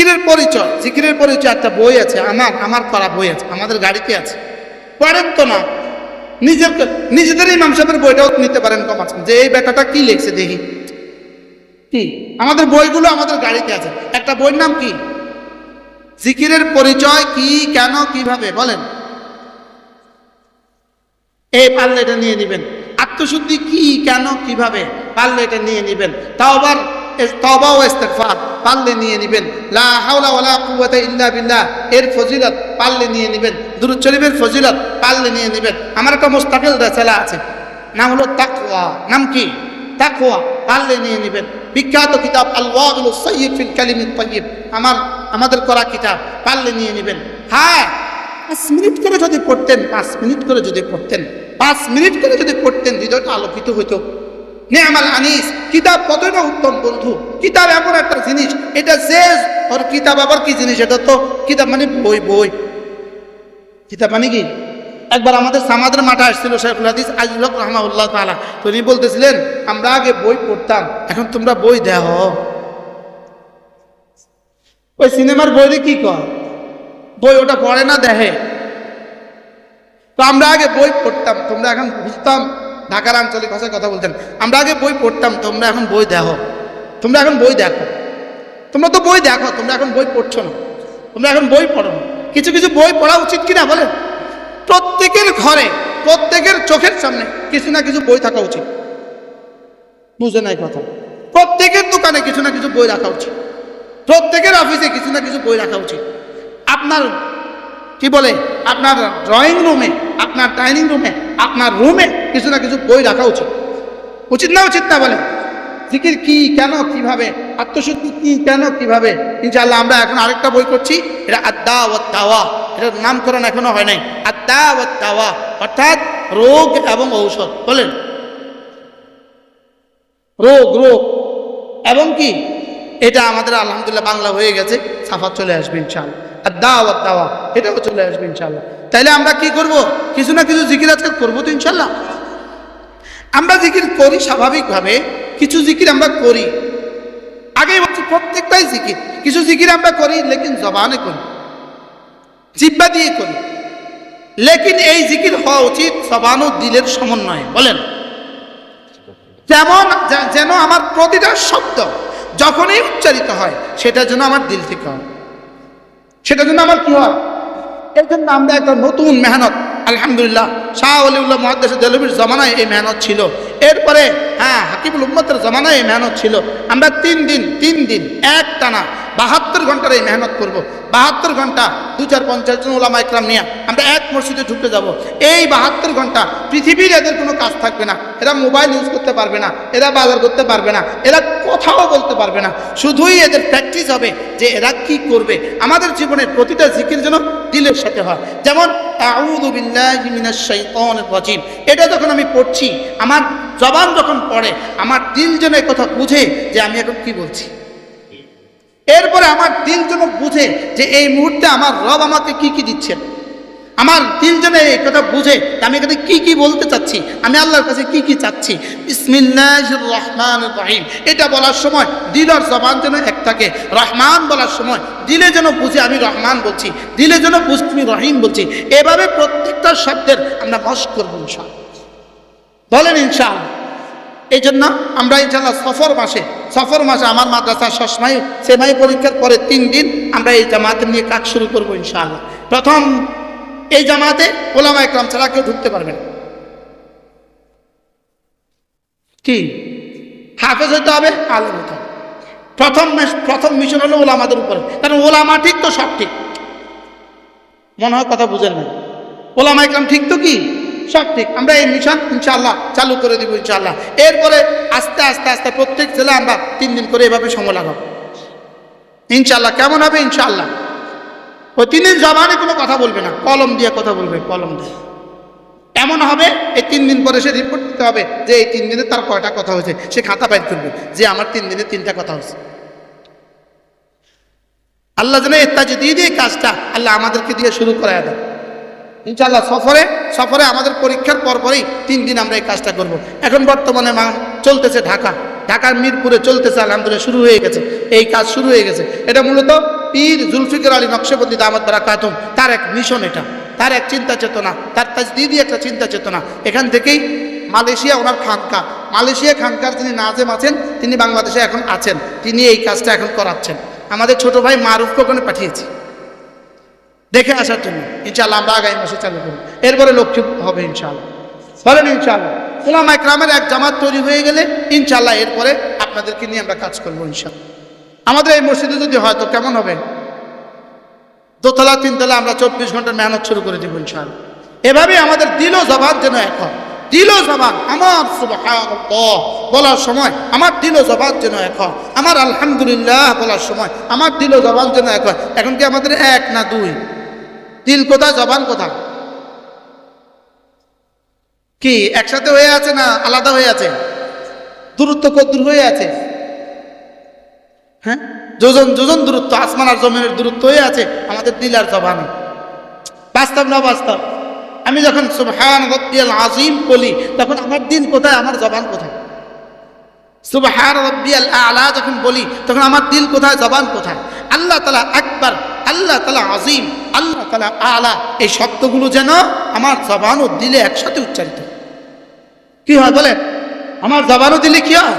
জিকিরের পরিচয় জিকিরের পরিচয় একটা বই আছে, আমার আমার করা বই আছে, আমাদের গাড়িতে আছে। পড়েন তো না নিজের নিজেদের ইমাম সাহেবের বইটাও নিতে পারেন কম আছে। যে এই ব্যাটাটা কি লিখছে দেখি। কি? আমাদের বইগুলো আমাদের গাড়িতে আছে। একটা বইয়ের নাম কি? জিকিরের পরিচয় কি, কেন, কীভাবে, বলেন। এই পারলে এটা নিয়ে নেবেন। আত্মশুদ্ধি কি, কেন, কীভাবে পারলে এটা নিয়ে নেবেন। তাও আবার তবা ও ইস্তেগফার পারলে নিয়ে নেবেন। লা হাওলা ওয়ালা কুওয়াতা ইল্লা বিল্লাহ, এর ফজিলত পারলে নিয়ে নেবেন। দুরূদ শরীফের ফজিলত পারলে নিয়ে নেবেন। আমার একটা মুস্তাকিল রেসালা আছে, নাম হলো তাকওয়া। নাম কি? তাকওয়া, পারলে নিয়ে নেবেন। বিখ্যাত কিতাব আল ওয়াবিল সাইয়্যিদ ফিল কালিমিত তাইয়্যিব। আমার, আমাদের করা কিতাব, পারলে নিয়ে নেবেন। হ্যাঁ পাঁচ মিনিট করে যদি পড়তেন, পাঁচ মিনিট করে যদি পড়তেন, পাঁচ মিনিট করে যদি পড়তেন, হৃদয়টা আলোকিত হইতো। নেমাল আনিস কিতাব কতই না উত্তম বন্ধু? কিতাব এমন একটা জিনিস, এটা শেষ। ওর কিতাব আবার কি জিনিস? এটা তো কিতাব মানে বই বই। কিতাব মানে কি? একবার আমাদের সামাদের মাঠে আসছিল শেখুল হাদিস হক রহমাউল্লাহ তালা তো উনি বলতেছিলেন, আমরা আগে বই পড়তাম, এখন তোমরা বই দেহ। ওই সিনেমার বইরে কি কর বই ওটা পড়ে না দেখে তো আমরা আগে বই পড়তাম, তোমরা এখন বুঝতাম ঢাকার আঞ্চলিক ভাষায় কথা বলতেন। আমরা আগে বই পড়তাম, তোমরা এখন বই দেখো। তোমরা এখন বই দেখো। তোমরা তো বই দেখো, তোমরা এখন বই পড়ছো না। তোমরা এখন বই পড়ো। কিছু কিছু বই পড়া উচিত কিনা বলেন? প্রত্যেকের ঘরে, প্রত্যেকের চোখের সামনে কিছু না কিছু বই থাকা উচিত। বুঝে নাই কথা? প্রত্যেকের দোকানে কিছু না কিছু বই রাখা উচিত। প্রত্যেকের অফিসে কিছু না কিছু বই রাখা উচিত। আপনার কি বলে? আপনার ড্রয়িং রুমে আপনার ডাইনিং রুমে আপনার রুমে কিছু না কিছু বই রাখা উচিত। উচিত না উচিত না বলে? জিকির কি, কেন, কীভাবে? আত্মশুদ্ধি কি, কেন, কীভাবে? ইনশাআল্লাহ আমরা এখন আরেকটা বই করছি। এটা আদ্দা ও দাওয়া এটার নামকরণ এখনও হয় নাই। আদ্দা ও দাওয়া অর্থাৎ রোগ এবং ঔষধ। বলেন। রোগ রোগ। এবং কি? এটা আমাদের আলহামদুলিল্লাহ বাংলা হয়ে গেছে। সাফা চলে আসবে ইনশাআল্লাহ। আর দাওয়া দাওয়া এটাও চলে আসবে, ইনশাআল্লাহ। তাইলে আমরা কি করব? কিছু না কিছু জিকির আজকে করব তো ইনশাল্লাহ আমরা জিকির করি স্বাভাবিকভাবে, কিছু জিকির আমরা করি। আগে বলছি, প্রত্যেকটাই জিকির। কিছু জিকির আমরা করি, লেকিন জবানে করি। জিব্বা দিয়ে করি। লেকিন এই জিকির হওয়া উচিত জবান ও দিলের সমন্বয়ে। বলেন। যেমন যেন আমার প্রতিটা শব্দ যখনই উচ্চারিত হয়, সেটা যেন আমার দিল থেকে হয়। সেটা জন্য আমার কি হয়? এর জন্য আমরা একটা নতুন মেহনত, আলহামদুলিল্লাহ, শাহ আলিউল্লাহ মহাদ্দেশ দেলবির জমানায় এই মেহনত ছিল। এরপরে হ্যাঁ হাকিবুল উম্মতের জমানায় এই মেহনত ছিল। আমরা তিন দিন তিন দিন এক টানা বাহাত্তর ঘণ্টার এই মেহনত করব। বাহাত্তর ঘণ্টা দু চার পঞ্চাশ জন ওলামা একরাম নিয়ে আমরা এক মসজিদে ঢুকে যাব। এই বাহাত্তর ঘণ্টা পৃথিবীর এদের কোনো কাজ থাকবে না। এরা মোবাইল ইউজ করতে পারবে না। এরা বাজার করতে পারবে না। এরা কথাও বলতে পারবে না। শুধুই এদের প্র্যাকটিস হবে যে এরা কি করবে। আমাদের জীবনের প্রতিটা জিকির যেন দিলের সাথে হয়। যেমন এটা যখন আমি পড়ছি, আমার জবান যখন পড়ে, আমার দিল যেন কথা বুঝে যে আমি এখন কি বলছি। এরপরে আমার দিল যেন বুঝে যে এই মুহূর্তে আমার রব আমাকে কি কি দিচ্ছেন। আমার দিল যেন এই কথা বুঝে আমি এখানে কি কি বলতে চাচ্ছি, আমি আল্লাহর কাছে কি কি চাচ্ছি। বিসমিল্লাহির রহমানির রহিম। এটা বলার সময় দিল আর জবান যেন এক থাকে, রহমান বলার সময় দিলে যেন বুঝে আমি রহমান বলছি, দিলে যেন বুঝ তুমি রহিম বলছি। এভাবে প্রত্যেকটা শব্দের আমরা বস করব ইনশাআল্লাহ। বলেন ইনশাআল্লাহ। এই জন্য আমরা ইনশাল্লাহ সফর মাসে সফর মাসে আমার মাদ্রাসা সসময় সেমাই পরীক্ষার পরে তিন দিন আমরা এই জামাতে নিয়ে কাজ শুরু করব ইনশাআল্লাহ। প্রথম, এই জামাতে ওলামা একরাম ছাড়া কেউ ঢুকতে পারবে না। কি? হাফেজ হইতে হবে, আলেম হতে হবে। প্রথম প্রথম মিশন হলো ওলামাদের উপরে। কারণ ওলামা ঠিক তো সব ঠিক। মনে হয় কথা বুঝেন না ওলামা একরাম ঠিক তো কি? সব ঠিক। আমরা এই মিশন ইনশাআল্লাহ চালু করে দিব ইনশাআল্লাহ। এরপরে আস্তে আস্তে আস্তে প্রত্যেক জেলা আমরা তিন দিন করে এভাবে সময় লাগাবো। ইনশাআল্লাহ কেমন হবে? ইনশাআল্লাহ। ওই তিন দিন জবানে কোনো কথা বলবে না। কলম দিয়ে কথা বলবে, কলম দিয়ে। এমন হবে, এই তিন দিন পরে সে রিপোর্ট দিতে হবে যে এই তিন দিনে তার কয়টা কথা হয়েছে। সে খাতা বাইর করবে যে আমার তিন দিনে তিনটা কথা হয়েছে। আল্লাহ যেন এত্তাজি দিয়ে দিয়ে কাজটা আল্লাহ আমাদেরকে দিয়ে শুরু করায় দেয় ইনশাল্লাহ সফরে সফরে আমাদের পরীক্ষার পরপরই তিন দিন আমরা এই কাজটা করব। এখন বর্তমানে চলতেছে ঢাকা। ঢাকার মিরপুরে চলতেছে, আলহামদুলিল্লাহ, শুরু হয়ে গেছে। এই কাজ শুরু হয়ে গেছে। এটা মূলত পীর জুলফিকার আলী নকশেবন্দি দামাত বারাকাতুম, তার এক মিশন এটা। তার এক চিন্তা চেতনা, তার তাজদিদি একটা চিন্তা চেতনা। এখান থেকেই মালয়েশিয়া ওনার খানকা। মালয়েশিয়া খানকার যিনি নাজেম আছেন, তিনি বাংলাদেশে এখন আছেন। তিনি এই কাজটা এখন করাচ্ছেন। আমাদের ছোট ভাই মারুফকে ওখানে পাঠিয়েছি? দেখে আসার জন্য ইনশাল্লাহ আমরা আগামী মাসে চালু করব। এরপরে লক্ষ্য হবে ইনশাল্লাহ বলেন ইনশাল্লাহ ওলামা একরামের এক জামাত তৈরি হয়ে গেলে ইনশাল্লাহ এরপরে আপনাদেরকে নিয়ে আমরা কাজ করব ইনশাল্লাহ আমাদের এই মসজিদে যদি হয় তো কেমন হবে? দোতলা, তিনতলা আমরা চব্বিশ ঘণ্টার মেহনত শুরু করে দেবো ইনশাল্লাহ এভাবে আমাদের দিল জবান যেন এক হয়। দিল জবান, আমার বলার সময়, আমার দিল জবান যেন এক হয়। আমার আলহামদুলিল্লাহ বলার সময়, আমার দিল জবান যেন এক হয়। এখন কি আমাদের এক না দুই? দিল কোথায় জবান কোথায় কি, একসাথে হয়ে আছে না আলাদা হয়ে আছে? দূরত্ব কদ্দূর হয়ে আছে? হ্যাঁ? যোজন যোজন দূরত্ব, আসমান আর জমিনের দূরত্ব হয়ে আছে, আমাদের দিল আর জবানে। বাস্তব না বাস্তব? আমি যখন সুবহান রব্বিয়াল আজিম বলি, তখন আমার দিল কোথায়, আমার জবান কোথায়? সুবহান রব্বিয়াল আলা যখন বলি, তখন আমার দিল কোথায়, জবান কোথায়? আল্লাহ তালা আকবার, আল্লাহ তালা আজিম আল্লাহ তালা আলা, এই শব্দগুলো যেন আমার জবান ও দিলে একসাথে উচ্চারিত কি হয় বলেন? আমার জবানও দিলে কি হয়?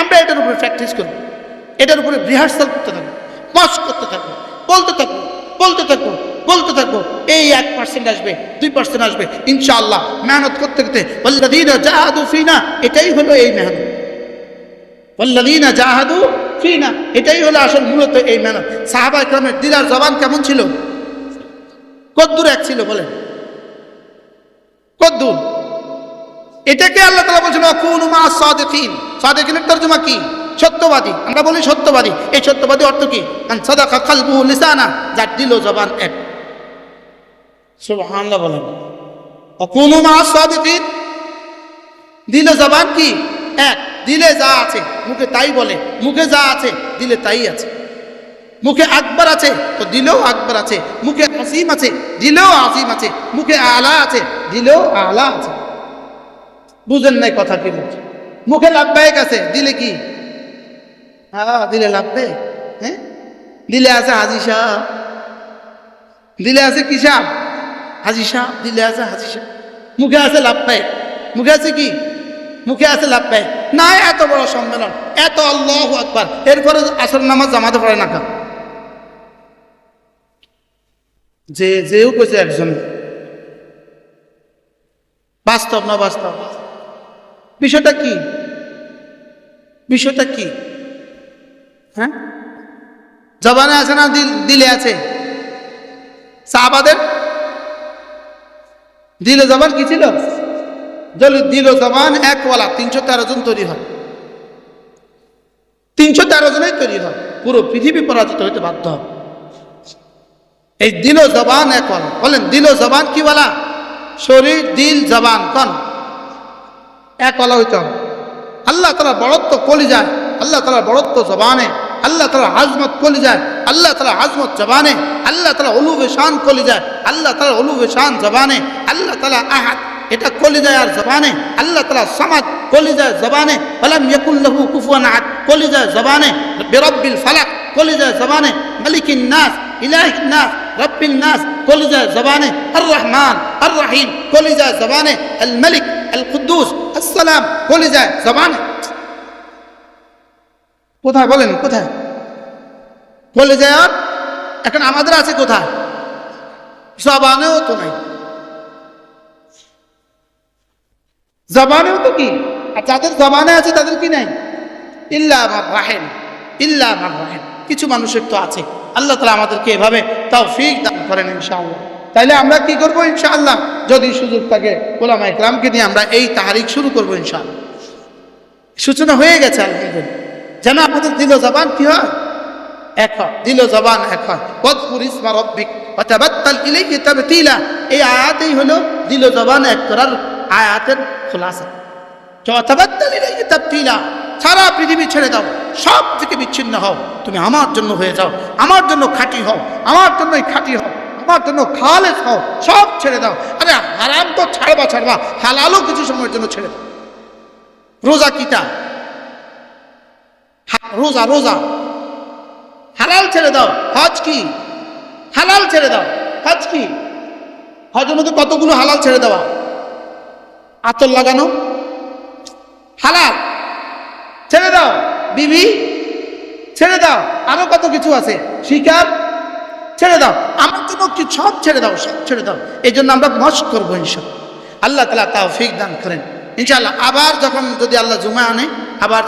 আমরা এটার উপরে প্র্যাকটিস করব। এটার উপরে রিহার্সাল করতে থাকব মস করতে থাকব, বলতে থাকব বলতে থাকব বলতে থাকব। এই এক পার্সেন্ট আসবে, দুই পার্সেন্ট আসবে। ইনশাআল্লাহ মেহনত করতে করতে, ওয়াল্লাযীনা জাহাদু ফিনা, এটাই হলো এই মেহনত। ওয়াল্লাযীনা জাহাদু ফিনা, এটাই হলো আসল মূলত এই মেহনত। সাহাবা ইকরামের দিলার জবান কেমন ছিল? কদ্দুর এক ছিল, বলেন। কদ্দুর। এটাকে আল্লাহ তালা বলছেন অকুন মা সাদেকিন। সাদেকিনের তর্জমা কি? সত্যবাদী। আমরা বলি সত্যবাদী। এই সত্যবাদী অর্থ কি? আন সাদাকা কালবুহু লিসানা, যার দিল জবান এক। সুবহানাল্লাহ বলেন। অকুন মা সাদেকিন। দিল জবান কি? এক। দিলে যা আছে, মুখে তাই বলে। মুখে যা আছে, দিলে তাই আছে। মুখে আকবর আছে, তো দিলেও আকবর আছে। মুখে আসিম আছে, দিলেও আসিম আছে। মুখে আলা আছে, দিলেও আলা আছে। বুঝেন নাই কথা কি বলছে? মুখে লাভবায়ক আছে, দিলে কি? হ্যাঁ দিলে লাভবে। হ্যাঁ? দিলে আছে হাজি সাহ। দিলে আছে কি সাহ? হাজি সাহ, দিলে আছে হাজি সাহ। মুখে আছে লাভবায়ক মুখে আছে কি? মুখে আছে লাভবায়ক না, এত বড় সম্মেলন। এত আল্লাহ আকবার। এরপরে আসল নামাজ জামাতে পড়ে না যে, যেও কইছে একজন। বাস্তব না বাস্তব? বিষয়টা কি? বিষয়টা কি? হ্যাঁ? জবানে আছে না দিল আছে? সাহাবাদের? দিলে জবান কি ছিল? দিল জবান একওয়ালা, তিনশো তেরো জন তৈরি হয়। তিনশো তেরো জনেই তৈরি হয়। পুরো পৃথিবী পরাজিত হইতে বাধ্য হয়। এই দিল জবান একওয়ালা বলেন, দিল জবান কি বলা? শরীর, দিল, জবান, কন। এক বলা হইতে। হবে আল্লাহ তালা বড়ত্ব কলি যায়, আল্লাহ তালা বড়ত্ব জবানে, আল্লাহ তালা হাজমত কলি যায়, আল্লাহ তালা হাজমত জবানে, আল্লাহ তালা অলুবে শান কলি যায়, আল্লাহ তালা অলুবে শান জবানে, আল্লাহ তালা আহাদ, এটা কলি যায় আর জবানে, আল্লাহ তালা সমাজ কলি যায় জবানে ফলাম ইয়াকুল্লাহু কুফুয়ান আহাদ কলি যায় জবানে, বেরব্বিল ফালাক কলি যায় জবানে, মালিকিন নাস ইলাহিন নাস, রব্বিন নাস কলি যায় জবানে আর রহমান আর রহিম কলি যায় জবানে আল মালিক আল কুদ্দুস আসসালাম যায় জবানে। কোথায় বলেন, কোথায়? বলে যায় এখন আমাদের আছে কোথায়? জবানেও তো নাই। জবানেও তো কি? আর যাদের জবানে আছে তাদের কি নাই? ইল্লা আমার রাহেন ইল্লা আমার রাহেন কিছু মানুষের তো আছে। আল্লাহ তালা আমাদেরকে এভাবে তাও ফিক দান করেন ইনশাআল্লাহ। তাইলে আমরা কি করব ইনশাআল্লাহ? যদি সুযোগ থাকে ওলামা ইকরামকে নিয়ে আমরা এই তাহারিক শুরু করব ইনশাআল্লাহ। সূচনা হয়ে গেছে আলহামদুলিল্লাহ। যেন আমাদের দিল জবান কি হয়? এক হয়। দিল জবান এক হয়। ইসমা রব্বিক তাবতিলা এই আয়াতেই হলো দিল জবান এক করার আয়াতের খোলাসা। তাবতিলা সারা পৃথিবী ছেড়ে দাও। সব থেকে বিচ্ছিন্ন হও। তুমি আমার জন্য হয়ে যাও। আমার জন্য খাঁটি হও। আমার জন্যই খাঁটি হও। আমার জন্য খালেস হও। সব ছেড়ে দাও। আরে হারাম তো ছাড়বা ছাড়বা। হালালও কিছু সময়ের জন্য ছেড়ে দাও। রোজা হা- রোজা রোজা। হালাল ছেড়ে দাও। হজ কি? হালাল ছেড়ে দাও। হজ কি? হজের মধ্যে কতগুলো হালাল ছেড়ে দেওয়া? আতর লাগানো? হালাল। বিবি, ছেড়ে দাও আরও কত কিছু আছে, শিকার, ছেড়ে দাও, আমার জন্য কি সব ছেড়ে দাও, সব ছেড়ে দাও, এই জন্য আমরা মশ করব ইনশাল আল্লাহ তালা তাও ফিক দান করেন। ইনশাল্লাহ আবার যখন যদি আল্লাহ জুমা আনে, আবার